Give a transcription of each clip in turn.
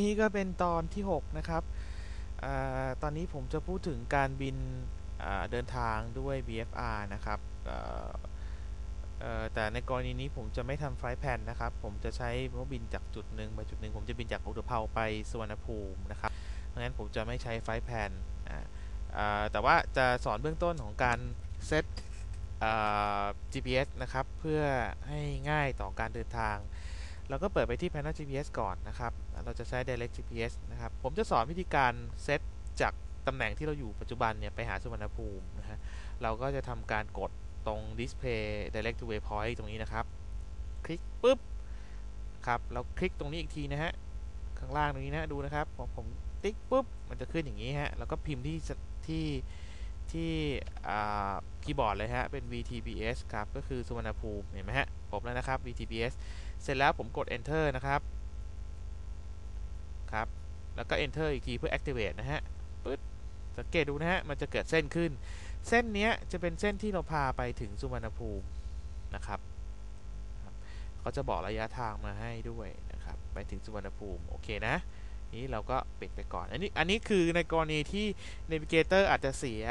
นี้ก็เป็นตอนที่ 6 นะครับอตอนนี้ผมจะพูดถึงการบินเดินทางด้วย VFR นะครับแต่ในกรณีนี้ผมจะไม่ทำไฟล์แผนนะครับ ผมจะใช้ว่าบินจากจุดหนึ่งไปจุดหนึ่งผมจะบินจากอุตภเปาไปสุวรรณภูมินะครับดังนั้นผมจะไม่ใช้ไฟล์แผนแต่ว่าจะสอนเบื้องต้นของการเซต GPS นะครับ เพื่อให้ง่ายต่อการเดินทาง เราก็เปิดไปที่ Panel GPS ก่อนนะครับ เราจะใช้ Direct GPS นะครับ ผมจะสอนวิธีการเซตจากตำแหน่งที่เราอยู่ปัจจุบันเนี่ยไปหาสุวรรณภูมินะฮะ เราก็จะทำการกดตรง Display Direct to Waypoint ตรงนี้นะครับ คลิกปุ๊บ ครับ เราคลิกตรงนี้อีกทีนะฮะ ข้างล่างตรงนี้นะ ดูนะครับ พอผมติ๊กปุ๊บ มันจะขึ้นอย่างนี้ฮะ แล้วก็พิมพ์ที่ที่ที่ คีย์บอร์ดเลยฮะ เป็น VTBS ครับ ก็คือสุวรรณภูมิ เห็นไหมฮะผมแล้วนะครับ VTBS เสร็จแล้วผมกด Enter นะครับ ครับ แล้วก็ Enter อีกทีเพื่อ Activate นะฮะ ปึ๊ด สังเกตดูนะฮะ มันจะเกิดเส้นขึ้น เส้นนี้จะเป็นเส้นที่เราพาไปถึงสุวรรณภูมินะครับเขาจะบอกระยะทางมาให้ด้วยนะครับ ไปถึงสุวรรณภูมิ โอเคนะ นี้เราก็ปิดไปก่อน อันนี้อันนี้คือในกรณีที่ Navigator อาจจะเสีย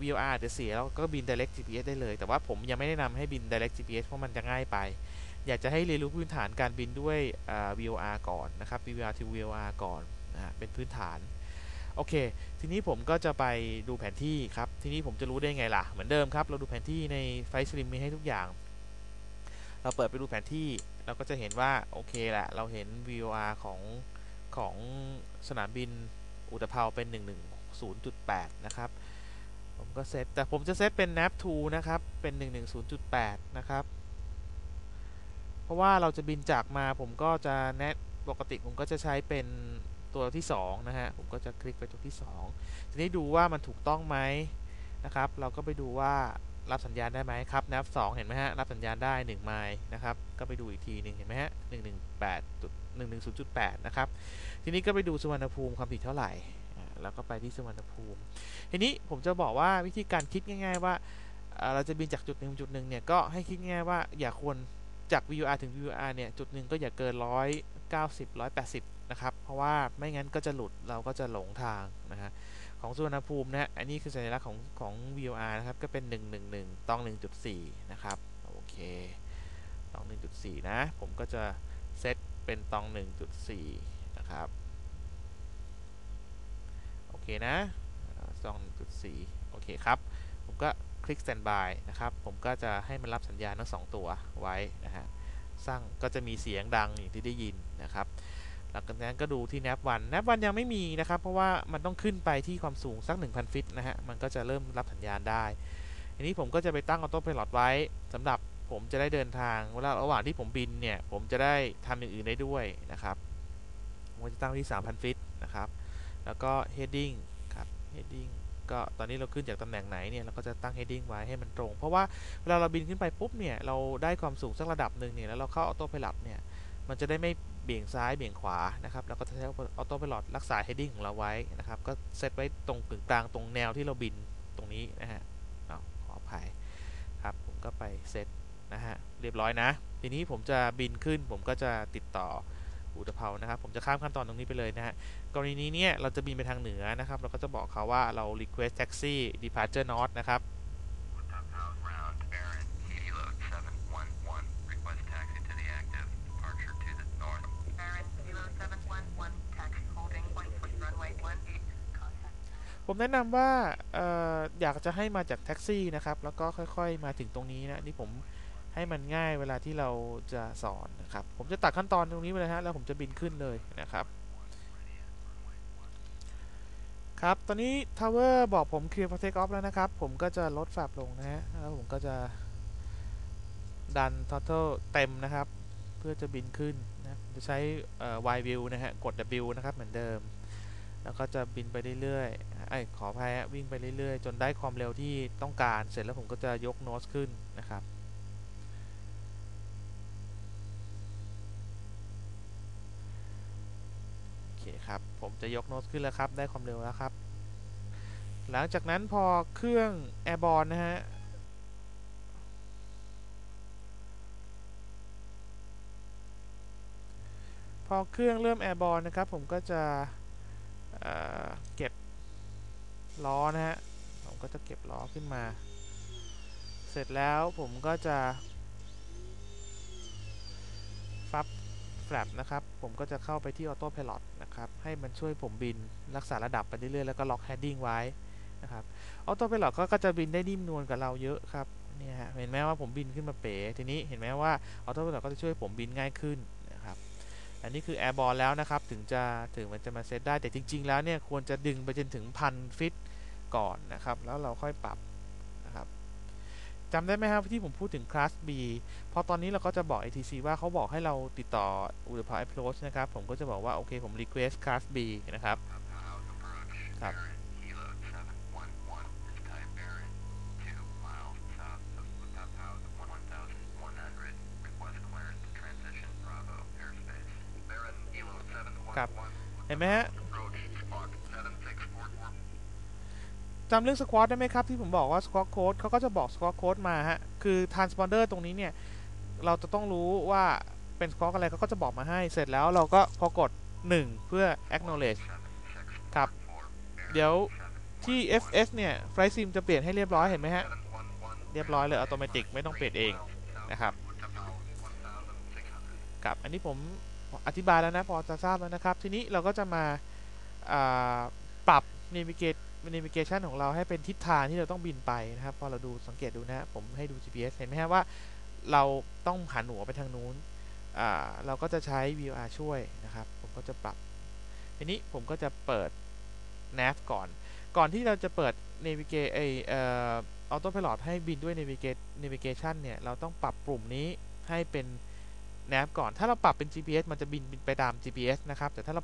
VOR อาจจะเสียแล้วก็บิน Direct GPS ได้เลย แต่ว่าผมยังไม่แนะนำให้บิน Direct GPS เพราะมันจะง่ายไป อยากจะให้เรียนรู้พื้นฐานการบินด้วย VOR ก่อนนะครับ VOR to VOR ก่อนนะเป็นพื้นฐานโอเค ทีนี้ผมก็จะไปดูแผนที่ครับ ทีนี้ผมจะรู้ได้ไงล่ะ เหมือนเดิมครับ เราดูแผนที่ในไฟสลิมมีให้ทุกอย่าง เราเปิดไปดูแผนที่ เราก็จะเห็นว่า โอเคแหละ เราเห็น VOR ของ ของสนามบินอุตภเปาเป็น 110.8 นะครับ ผมก็เซตแต่ผมจะเซตเป็น nav 2นะครับ เป็น 110.8 นะครับ เพราะว่าเราจะบินจากมาผมก็จะแนปกติผมก็จะใช้เป็นตัวที่ 2 นะฮะ ผมก็จะคลิกไปตัวที่ 2 ทีนี้ดูว่ามันถูกต้องไหมนะครับ เราก็ไปดูว่า รับสัญญาณได้ไหมครับ nav 2เห็นไหมฮะ รับสัญญาณได้1ไมล์นะครับ ก็ไปดูอีกทีหนึ่งเห็นไหมฮะ118 110.8นะครับ ทีนี้ก็ไปดูสุวรรณภูมิความถี่เท่าไหร่ แล้วก็ไปที่สุวรรณภูมิ ทีนี้ผมจะบอกว่าวิธีการคิดง่าย ๆ ว่า เราจะบินจากจุดหนึ่งจุดหนึ่งเนี่ย ก็ให้คิดง่ายว่าอย่าควรจาก VUR ถึง VUR เนี่ย จุดหนึ่งก็อย่าเกิน190 180นะครับ เพราะว่าไม่งั้นก็จะหลุดเราก็จะหลงทางนะฮะ ของสุวรรณภูมินะอันนี้คือสัญลักษณ์ของของ VUR นะครับ ก็เป็น 111ต้อง 1.4 นะครับ โอเคต้อง 1.4 นะ ผมก็จะเซตเป็นตอง 1.4 นะครับ โอเคนะ ตอง 1.4 โอเคครับ ผมก็คลิก standby นะครับ ผมก็จะให้มันรับสัญญาณทั้งสองตัวไว้นะฮะ สร้างก็จะมีเสียงดังอย่างที่ได้ยินนะครับ หลังจากนั้นก็ดูที่ nav วัน nav วันยังไม่มีนะครับ เพราะว่ามันต้องขึ้นไปที่ความสูงสัก 1,000 ฟิตนะฮะ มันก็จะเริ่มรับสัญญาณได้ทีนี้ผมก็จะไปตั้งออโต้พายロไว้สำหรับผมจะได้เดินทางเวลาระหว่างที่ผมบินเนี่ย ผมจะได้ทำอย่างอื่นได้ด้วยนะครับ ผมจะตั้งที่ 3,000 ฟิตนะครับ แล้วก็ heading ครับ heading ก็ตอนนี้เราขึ้นจากตำแหน่งไหนเนี่ยเราก็จะตั้ง heading ไว้ให้มันตรง เพราะว่าเวลาเราบินขึ้นไปปุ๊บเนี่ยเราได้ความสูงสักระดับหนึ่งเนี่ยแล้วเราเข้าออโต้พายロเนี่ยมันจะได้ไม่ เบี่ยงซ้ายเบี่ยงขวานะครับแล้วก็ใช้ออโต้พายロรักษา heading ของเราไว้นะครับก็เซตไว้ตรงกึ่งกลางตรงแนวที่เราบินตรงนี้นะฮะขออภัยครับผมก็ไปเซตนะฮะเรียบร้อยนะ ทีนี้ผมจะบินขึ้นผมก็จะติดต่ออุตภเปานะครับ ผมจะข้ามขั้นตอนตรงนี้ไปเลยนะฮะกรณีนี้เนี่ยเราจะบินไปทางเหนือนะครับ เราก็จะบอกเขาว่าเรา request taxi departure north นะครับ ผมแนะนำว่าอออยากจะให้มาจากแท็กซี่นะครับ แล้วก็ค่อยๆมาถึงตรงนี้นะนี่ผมให้มันง่ายเวลาที่เราจะสอนนะครับ ผมจะตัดขั้นตอนตรงนี้ไปเลยฮะแล้วผมจะบินขึ้นเลยนะครับ ครับ ตอนนี้ Tower บอกผม Clear for Take Off แล้วนะครับ ผมก็จะลดแฟบลงนะฮะ แล้วผมก็จะดัน Total เต็มนะครับ เพื่อจะบินขึ้นนะจะใช้ Y view นะฮะ กด W นะครับเหมือนเดิม แล้วก็จะบินไปเรื่อยๆ ไอ้ขออภัยวิ่งไปเรื่อยๆ จนได้ความเร็วที่ต้องการ เสร็จแล้วผมก็จะยกโน้ตขึ้นนะครับโอเคครับ ผมจะยกโน้ตขึ้นแล้วครับ ได้ความเร็วแล้วครับ หลังจากนั้นพอเครื่องแอร์บอลนะฮะพอเครื่องเริ่มแอร์บอลนะครับ ผมก็จะเเก็บ ล้อนะฮะผมก็จะเก็บล้อขึ้นมา เสร็จแล้วผมก็จะฟับแฟลปนะครับ ผมก็จะเข้าไปที่ออโต้พ i l o t นะครับ ให้มันช่วยผมบินรักษาระดับไปเรื่อยๆ แล้วก็ล็อกแฮดดิ้งไว้นะครับออโต้พ i l o t ก็จะบินได้นิ่มนวลกับเราเยอะครับเนี่ยฮะเห็นไหมว่าผมบินขึ้นมาเป๋ทีนี้เห็นไหมว่าออโต้พ i l o t ก็จะช่วยผมบินง่ายขึ้นันนี้คือแอร์บอลแล้วนะครับ ถึงจะถึงมันจะมาเซตได้แต่จริง ๆ แล้วเนี่ยควรจะดึงไปจนถึงพันฟิตก่อนนะครับ แล้วเราค่อยปรับนะครับจำได้ไหมครับที่ผมพูดถึงคลาส B พอตอนนี้เราก็จะบอก ATC ว่าเขาบอกให้เราติดต่ออุตภา approach นะครับ ผมก็จะบอกว่า โอเคผม request class B นะครับครับ ห็นไหมฮะจำเรื่องสควอตได้ไหมครับที่ผมบอกว่าสควอตโค้ดเขาก็จะบอกสควอตโค้ดมาฮะ คือ transponder ตรงนี้เนี่ย เราจะต้องรู้ว่าเป็นสควอตอะไรเขาก็จะบอกมาให้เสร็จแล้วเราก็พอกด 1 เพื่อ acknowledge ครับ เดี๋ยวที่ FS เนี่ย Flight Sim จะเปลี่ยนให้เรียบร้อยเห็นไหมฮะ เรียบร้อยเลยอัตโนมัติไม่ต้องเปลี่ยนเองนะครับครับ อันนี้ผม อธิบายแล้วนะพอจะทราบแล้วนะครับ ทีนี้เราก็จะมาปรับ navigate navigation ของเราให้เป็นทิศทางที่เราต้องบินไปนะครับ พอเราดูสังเกตดูนะฮะผมให้ดู GPS เห็นไหมฮะว่าเราต้องหันหัวไปทางนู้นเราก็จะใช้ VR ช่วยนะครับ ผมก็จะปรับ ทีนี้ผมก็จะเปิด nav ก่อน ก่อนที่เราจะเปิด navigate ไอเอ่อ auto pilot ให้บินด้วย navigate navigation เนี่ย เราต้องปรับปุ่มนี้ให้เป็น แนบก่อนถ้าเราปรับเป็น GPS มันจะบินไปตาม GPS นะครับแต่ถ้าเรา